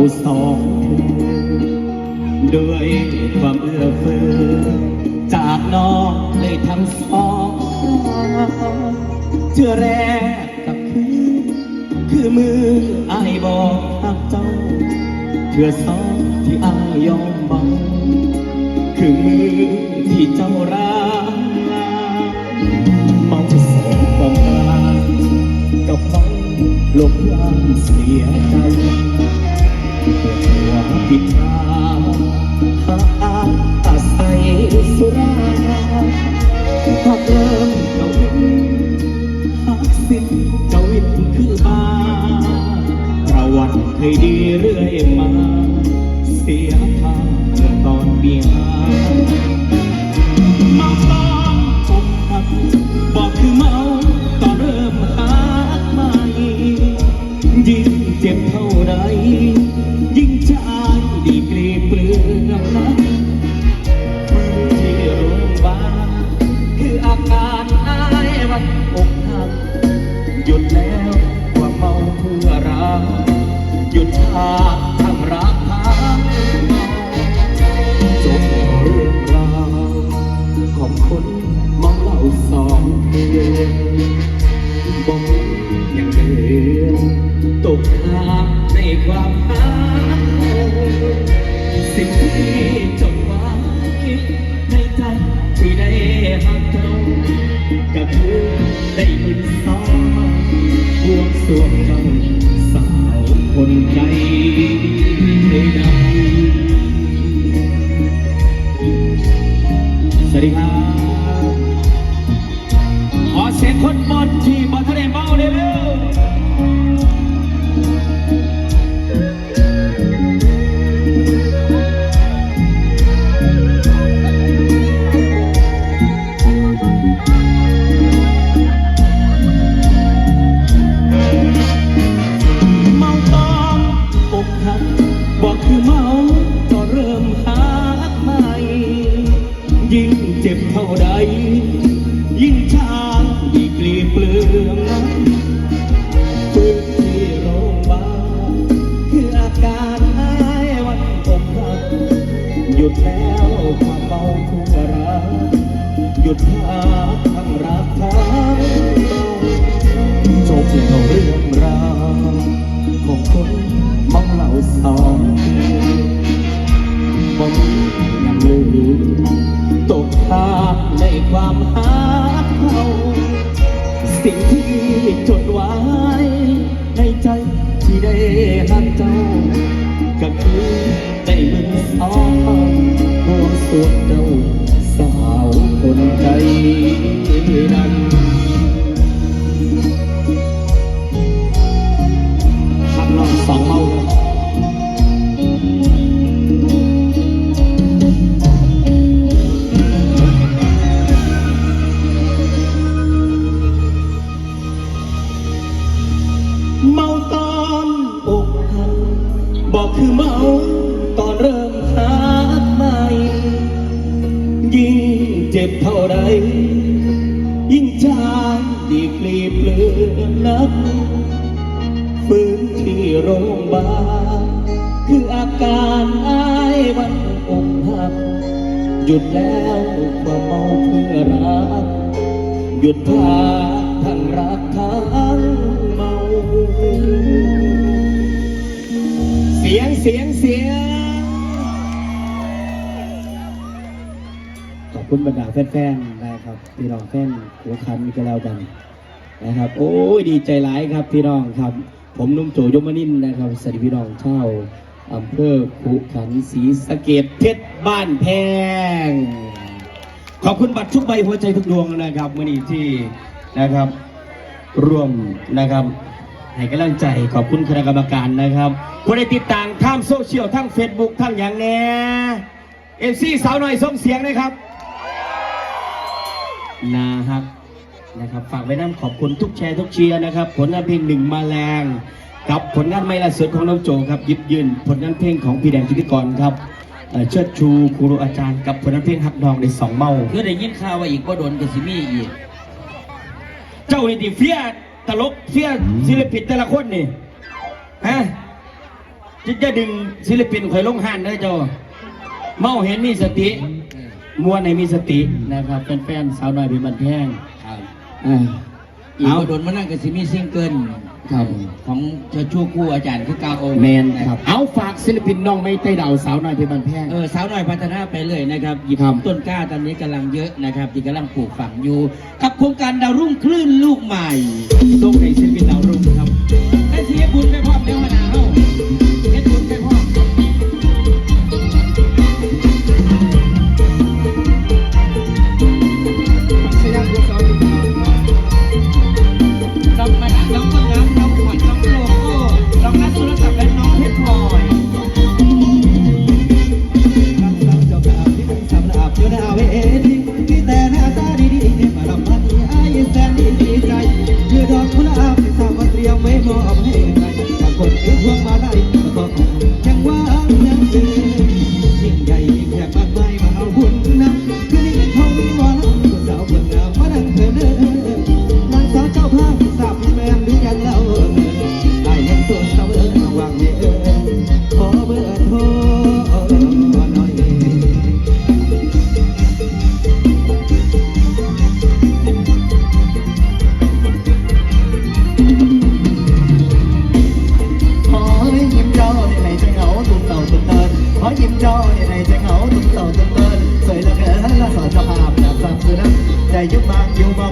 าสองด้วยความเอื้อเฟื้อจากน้องได้ทั้งสองเชื่อแรกกับคือ คือมืออายบอกหักเจ้าเชื่อสองที่อายยอมเบาคือมือที่เจ้ารักเมาแสงความรักกับเมาลบล้างเสียใจ ปว ดีกรีเปลือกนะ สิ่ง หยุดแล้วความเมาทุกรักหยุดพักทั้งรักทั้งจบเอาเรื่องราวของคนเมาเหล้าสองผมยังลืมตกทาในความหาเขาสิ่งที่จดไว้ในใจที่ได้ หัวดเจ้า เจ็บเท่าไร ยิ่งจางดีกลีเปลือนนักฟื้นที่โรงพยาบาลคืออาการอายวันอกหัก หยุดแล้วความเมาเพื่อรัก หยุดพาทั้งรักทั้งเมา เสียงเสียงเสียง ขอบคุณบรรดาแฟนๆนะครับพี่น้องแฟนหัวคันมีกันแล้วกันนะครับ โอ้ยดีใจหลายครับพี่น้องครับ ผมนุ่มโจยมนินนะครับสวัสดีพี่น้องชาอำเภอขุขันศรีสะเกดเพชรบ้านแพง ขอบคุณบัตรทุกใบหัวใจทุกดวงนะครับมื่อนี้ที่นะครับ ร่วมนะครับให้กำลังใจขอบคุณคณะกรรมการนะครับผู้ใดติดตามทางโซเชียลทั้ง Facebook ทั้งอย่างแน่เอฟซีสาวหน่อยส่งเสียงนะครับ นะครับนะครับฝากไว้น้ำขอบคุณทุกแชร์ทุกเชียร์นะครับ ผลงานเพลงหนึ่งมาแรงกับผลงานไม่ล่าสุดของน้องโจครับยิบยืนผลงานเพลงของพี่แดงพิธีกรครับเอ่อเชิดชูครูอาจารย์กับผลงานเพลงหักดองในสองเมาคือได้ยินข่าวว่าอีกบ่โดนกับสิมีอีกเจ้านี่ติเฟียตลกเฟียศิลปินแต่ละคนนี่ฮะจะจะดึงศิลปินข่อยลงหันเด้อเจ้าเมาเห็นมีสติ มวนให้มีสตินะครับแฟนๆสาวน้อยเป็นบันแพงครับอ่าอีกเอาบ่โดนมานั่งกับซิมีซิงเกิลครับ ของเจ้าชู้คู่อาจารย์คือเกาโอแมนครับ เอาฝากศิลปินน้องไม่ใต้ดาวสาวน้อยเป็นบันแพง เออสาวน้อยพัฒนาไปเลยนะครับหยิบครับ ต้นกล้าตอนนี้กำลังเยอะนะครับที่กำลังปลูกฝังอยู่ กับโครงการดาวรุ่งคลื่นลูกใหม่ส่งให้ศิลปินดาวรุ่งครับได้เสียบุญไปพร้อมเดี๋ยวมาหนาเฮา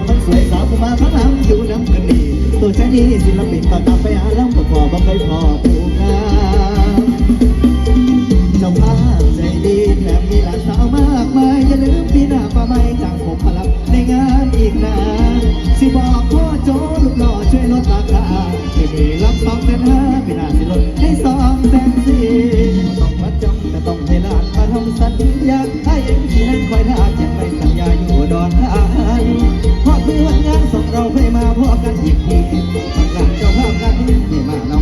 อยู่มองคนสวยสาวผู้มาข้างหลังอยู่น้ำกันนี่ตัวฉันนี้ศิลปินต่อตามไปหาลำก็พอบ่เคยพอผู้งามเจ้าภาพใจดีแถมมีหลานสาวมากมายอย่าลืมปีหน้าป้าไม่จ้างผมพลับในงานอีกนะ ส่งเราให้มาพอกันอีกทีฝากหลังเจ้าภาพรักให้มาเนา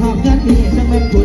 ภอพงานนี้จะเป็น